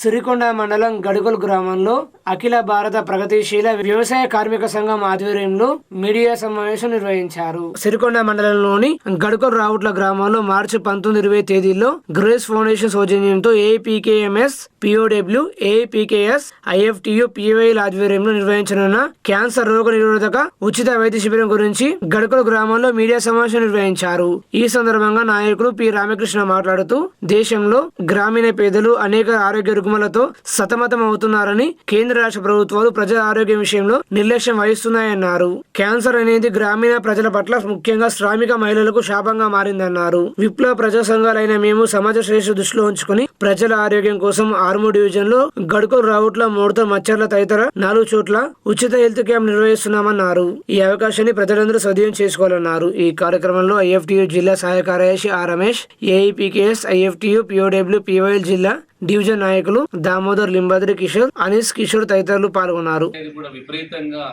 సిరికొండ మండలం గడుగుల గ్రామంలో అఖిల భారత ప్రగతిశీల వ్యవసాయ కార్మిక సంఘం ఆధ్వర్యంలో మీడియా సమావేశం నిర్వహించారు. సిరికొండ మండలంలోని గడుకల్ రావుట్ల గ్రామంలో మార్చి పంతొమ్మిది ఇరవై తేదీలో గ్రేస్ ఫౌండేషన్ సౌజన్యంతో ఏపీకేఎంఎస్ పిఓడబ్ల్యూ ఏపీకేఎస్ ఐఎఫ్టియు పిఓఐల ఆధ్వర్యంలో నిర్వహించనున్న క్యాన్సర్ రోగ నిరోధక ఉచిత వైద్య శిబిరం గురించి గడుకల గ్రామంలో మీడియా సమావేశం నిర్వహించారు. ఈ సందర్భంగా నాయకులు పి రామకృష్ణ మాట్లాడుతూ దేశంలో గ్రామీణ పేదలు అనేక ఆరోగ్య రుగ్మలతో సతమతం అవుతున్నారని కేంద్ర రాష్ట్ర ప్రభుత్వాలు ప్రజల ఆరోగ్యం విషయంలో నిర్లక్ష్యం వహిస్తున్నాయన్నారు. క్యాన్సర్ అనేది గ్రామీణ ప్రజల పట్ల ముఖ్యంగా శ్రామిక మహిళలకు శాపంగా మారిందన్నారు. విప్లవ ప్రజా సంఘాలైన మేము సమాజ శ్రేష్ఠ దృష్టిలో ఉంచుకుని ప్రజల ఆరోగ్యం కోసం ఆర్మూర్ డివిజన్లో గడుకూరు రావుట్ల మూడుతో మచ్చర్ల తదితర నాలుగు చోట్ల ఉచిత హెల్త్ క్యాంప్ నిర్వహిస్తున్నామన్నారు. ఈ అవకాశాన్ని ప్రజలందరూ సద్వినియోగం చేసుకోవాలన్నారు. ఈ కార్యక్రమంలో ఐఎఫ్టియు జిల్లా సహాయ కార్యదర్శి R Ramesh AEPKS IFTU POW PYL జిల్లా డివిజన్ నాయకులు దామోదర్ లింబాద్రి కిషోర్ అనీస్ కిషోర్ తదితరులు పాల్గొన్నారు. కూడా విపరీతంగా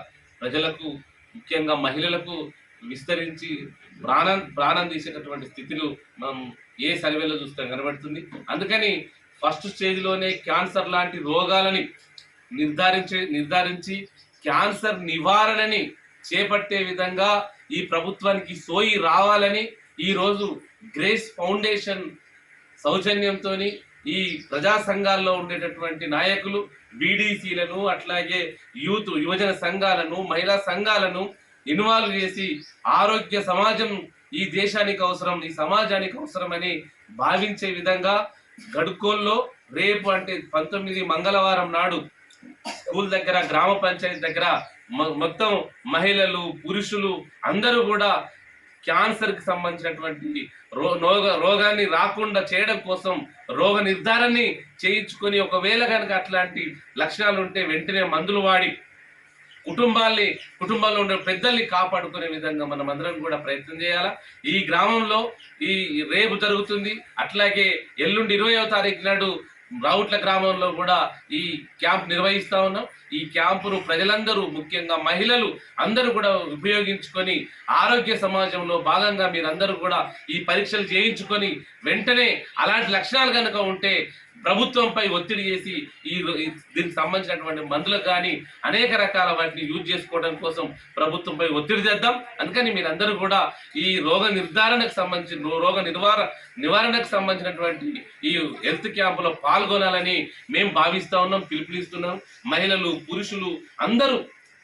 ప్రజలకు ముఖ్యంగా మహిళలకు విస్తరించి ప్రాణం ప్రాణం తీసేటటువంటి స్థితిలో మనం ఏ సర్వేలో చూస్తాం కనబడుతుంది. అందుకని ఫస్ట్ స్టేజ్లోనే క్యాన్సర్ లాంటి రోగాలని నిర్ధారించి నిర్ధారించి క్యాన్సర్ నివారణని చేపట్టే విధంగా ఈ ప్రభుత్వానికి సోయి రావాలని ఈరోజు గ్రేస్ ఫౌండేషన్ సౌజన్యంతో ఈ ప్రజా సంఘాల్లో ఉండేటటువంటి నాయకులు బీడీసీలను అట్లాగే యూత్ యువజన సంఘాలను మహిళా సంఘాలను ఇన్వాల్వ్ చేసి ఆరోగ్య సమాజం ఈ దేశానికి అవసరం ఈ సమాజానికి అవసరమని భావించే విధంగా గడుకోల్లో రేపు అంటే పంతొమ్మిది మంగళవారం నాడు స్కూల్ దగ్గర గ్రామ పంచాయతీ దగ్గర మొత్తం మహిళలు పురుషులు అందరూ కూడా క్యాన్సర్కి సంబంధించినటువంటి రో రోగ రోగాన్ని రాకుండా చేయడం కోసం రోగ నిర్ధారణని చేయించుకొని ఒకవేళ కనుక అట్లాంటి లక్షణాలు ఉంటే వెంటనే మందులు వాడి కుటుంబాల్ని కుటుంబాల్లో ఉండే పెద్దల్ని కాపాడుకునే విధంగా మనం అందరం కూడా ప్రయత్నం చేయాలా? ఈ గ్రామంలో ఈ రేపు జరుగుతుంది. అట్లాగే ఎల్లుండి ఇరవయో తారీఖు నాడు రావుట్ల గ్రామంలో కూడా ఈ క్యాంప్ నిర్వహిస్తా ఉన్నాం. ఈ క్యాంపును ప్రజలందరూ ముఖ్యంగా మహిళలు అందరూ కూడా ఉపయోగించుకొని ఆరోగ్య సమాజంలో భాగంగా మీరందరూ కూడా ఈ పరీక్షలు చేయించుకొని వెంటనే అలాంటి లక్షణాలు కనుక ఉంటే ప్రభుత్వంపై ఒత్తిడి చేసి ఈ దీనికి సంబంధించినటువంటి మందులకు కానీ అనేక రకాల వాటిని యూజ్ చేసుకోవడం కోసం ప్రభుత్వంపై ఒత్తిడి చేద్దాం అందుకని మీరందరూ కూడా ఈ రోగ నిర్ధారణకు సంబంధించిన రోగ నివార నివారణకు సంబంధించినటువంటి ఈ హెల్త్ క్యాంపులో పాల్గొనాలని మేము భావిస్తా ఉన్నాం పిలుపునిస్తున్నాం. మహిళలు పురుషులు అందరూ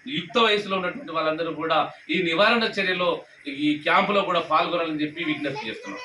యుక్త వయసులో ఉన్నటువంటి వాళ్ళందరూ కూడా ఈ నివారణ చర్యలో ఈ క్యాంపులో కూడా పాల్గొనాలని చెప్పి విజ్ఞప్తి చేస్తున్నాం.